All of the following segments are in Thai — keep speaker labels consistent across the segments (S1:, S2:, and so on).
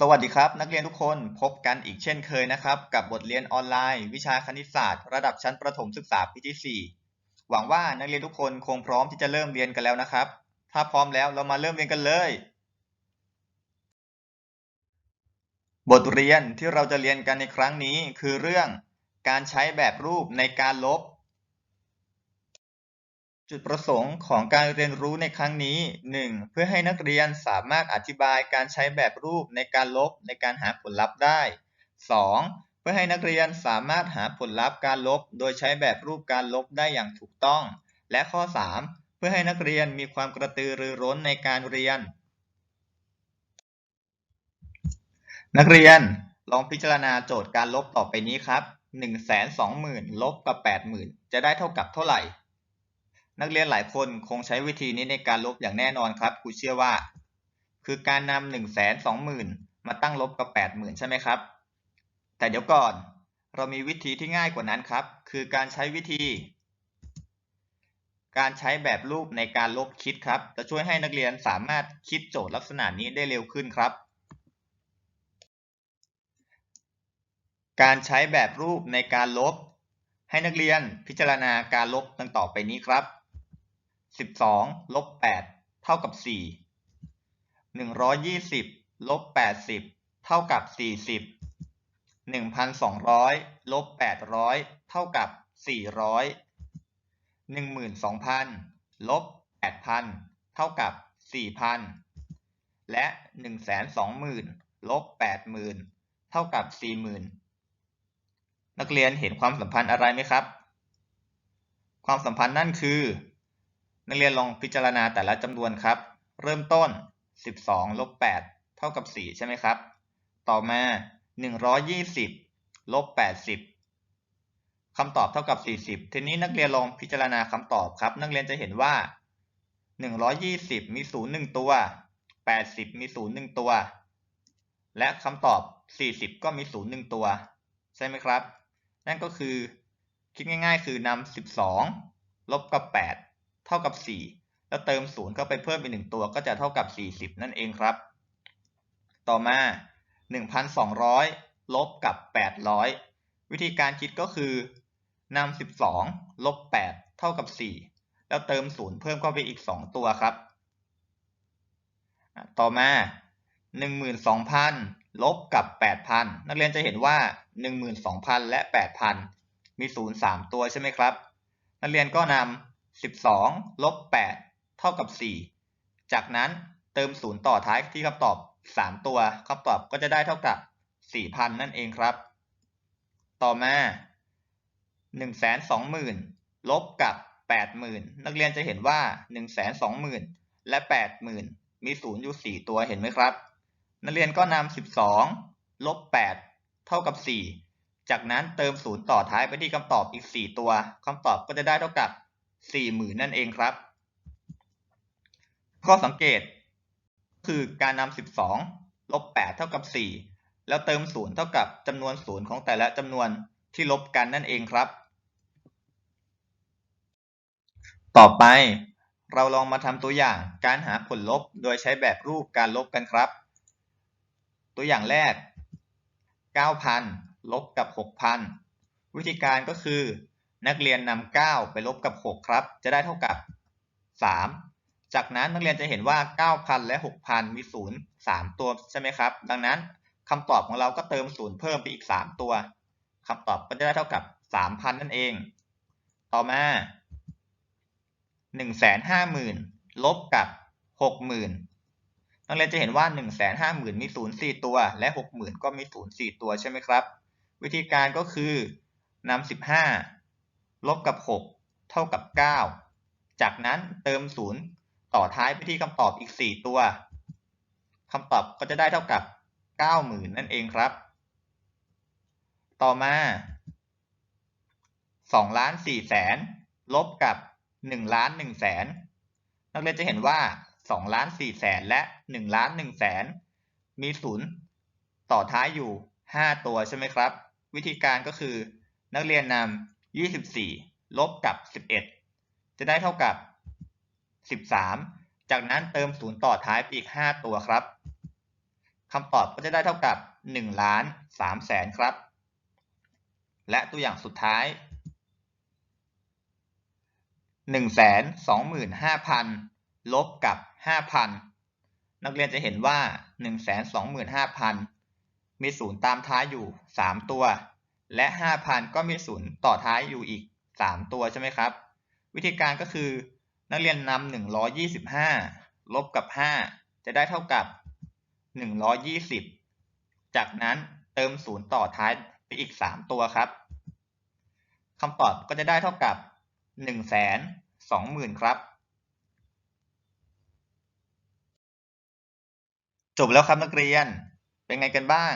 S1: สวัสดีครับ นักเรียนทุกคนพบกันอีกเช่นเคยนะครับ กับบทเรียนออนไลน์ วิชาคณิตศาสตร์ ระดับชั้นประถมศึกษาปีที่ 4 หวังว่านักเรียนทุกคนคงพร้อมที่จะเริ่มเรียนกันแล้วนะครับ ถ้าพร้อมแล้วเรามาเริ่มเรียนกันเลย บทเรียนที่เราจะเรียนกันในครั้งนี้คือเรื่อง การใช้แบบรูปในการลบ จุดประสงค์ของการเรียนรู้ในครั้งนี้ 1. เพื่อให้นักเรียนสามารถอธิบายการใช้แบบรูปในการลบในการหาผลลัพธ์ได้ 2. เพื่อให้นักเรียนสามารถหาผลลัพธ์การลบ โดยใช้แบบรูปการลบได้อย่างถูกต้อง และข้อ 3. เพื่อให้นักเรียนมีความกระตือรือร้นในการเรียน นักเรียนลองพิจารณาโจทย์การลบต่อไปนี้ครับ 120,000ลบกับ80,000 จะได้เท่ากับเท่าไหร่ นักเรียนหลายคนคงใช้วิธีนี้ในการลบอย่างแน่นอนครับครูเชื่อว่า คือการนำหนึ่งแสนสองหมื่นมาตั้งลบกับแปดหมื่นใช่ไหมครับ แต่เดี๋ยวก่อน เรามีวิธีที่ง่ายกว่านั้นครับ คือการใช้วิธี การใช้แบบรูปในการลบคิดครับ จะช่วยให้นักเรียนสามารถคิดโจทย์ลักษณะนี้ได้เร็วขึ้นครับ การใช้แบบรูปในการลบ ให้นักเรียนพิจารณาการลบดังต่อไปนี้ครับ 12ลบ8เท่ากับ4 120ลบ80เท่ากับ40 1,200ลบ800เท่ากับ400 12,000ลบ8,000เท่ากับ4,000และ120,000ลบ80,000เท่ากับ40,000นักเรียนเห็นความสัมพันธ์อะไรไหมครับ ความสัมพันธ์นั่นคือ นักเรียนลองพิจารณาแต่ละจำนวนครับ เริ่มต้น 12ลบ8เท่ากับ 4 ใช่ไหมครับ ต่อมา 120ลบ80คำตอบเท่ากับ 40 ทีนี้นักเรียนลองพิจารณาคำตอบครับ นักเรียนจะเห็นว่า 120 มี 0 1 ตัว 80 มี 0 1 ตัว และคำตอบ 40 ก็มี 0 1 ตัว ใช่ไหมครับ นั่นก็คือคิดง่ายๆ คือนำ12ลบกับ8 เท่ากับ 4 แล้วเติม 0 เข้าไปเพิ่มอีก1ตัวก็จะเท่ากับ 40 นั่นเองครับ ต่อมา 1,200 ลบกับ 800 วิธีการคิดก็คือนำ12 ลบ 8 เท่ากับ 4 แล้วเติม 0 เพิ่มเข้าไปอีก 2 ตัวครับ ต่อมา 12,000 ลบกับ 8,000 นักเรียนจะเห็นว่า 12,000 และ 8,000 มี 0 3 ตัวใช่ไหมครับ นักเรียนก็นำ 12ลบ8เท่ากับ 4 จากนั้นเติม 0 ต่อท้ายที่คำตอบ 3 ตัวคำตอบก็จะได้เท่ากับ 4,000 นั่นเองครับ ต่อมา 120,000ลบกับ 80,000 นักเรียนจะเห็นว่า 120,000 และ 80,000 มี 0 อยู่ 4 ตัวเห็นไหมครับ นักเรียนก็นำ 12ลบ8เท่ากับ 4 จากนั้นเติม 0 ต่อท้ายไปที่คำตอบอีก 4 ตัวคำตอบก็จะได้เท่ากับ สี่หมื่นนั่นเองครับ ข้อสังเกต คือการนำสิบสองลบแปดเท่ากับสี่แล้วเติมศูนย์เท่ากับจำนวนศูนย์ของแต่ละจำนวนที่ลบกันนั่นเองครับ ต่อไปเราลองมาทำตัวอย่างการหาผลลบโดยใช้แบบรูปการลบกันครับ ตัวอย่างแรก 9,000 ลบกับ 6,000 วิธีการก็คือ นักเรียนนำ9ไปลบกับ 6 ครับ จะได้เท่ากับ 3 จากนั้นนักเรียนจะเห็นว่า 9,000 และ 6,000 มี 0 3 ตัวใช่ไหมครับ ดังนั้นคำตอบของเราก็เติม 0 เพิ่มไปอีก 3 ตัวคำตอบก็จะได้เท่ากับ 3,000 นั่นเอง ต่อมา 150,000 ลบกับ 60,000นักเรียนจะเห็นว่า 150,000 มี 0 4 ตัว และ 60,000 ก็มี 0 4 ตัว ใช่ไหมครับ วิธีการก็คือนำ15 ลบกับ 6 เท่ากับ 9 จากนั้นเติม 0 ต่อท้ายไปที่คำตอบอีก 4 ตัวคำตอบก็จะได้เท่ากับ 90,000 นั่นเองครับ ต่อมา2ล้าน4แสนลบกับ1ล้าน1แสนนักเรียนจะเห็นว่า2ล้าน4แสนและ1ล้าน1แสนมี0ต่อท้ายอยู่ 5 ตัวใช่ไหมครับ วิธีการก็คือ นักเรียนนำ 24 ลบกับ 11 จะได้เท่ากับ 13 จากนั้นเติม0ต่อท้ายไปอีก 5 ตัวครับคำตอบก็จะได้เท่ากับ1ล้าน3แสนครับ และตัวอย่างสุดท้าย 125,000 ลบกับ 5,000 นักเรียนจะเห็นว่า 125,000 มีศูนย์ตามท้ายอยู่ 3 ตัว และ 5,000 ก็มีศูนย์ต่อท้ายอยู่อีก 3 ตัวใช่ไหมครับ วิธีการก็คือ นักเรียนนำ125 ลบกับ 5 จะได้เท่ากับ 120 จากนั้นเติมศูนย์ต่อท้ายไปอีก 3 ตัวครับคำตอบก็จะได้เท่ากับ 120,000 ครับ จบแล้วครับนักเรียน เป็นไงกันบ้าง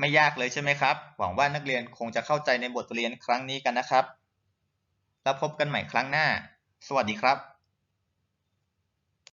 S1: ไม่ยากเลยใช่ไหมครับ หวังว่านักเรียนคงจะเข้าใจในบทเรียนครั้งนี้กันนะครับ แล้วพบกันใหม่ครั้งหน้า สวัสดีครับ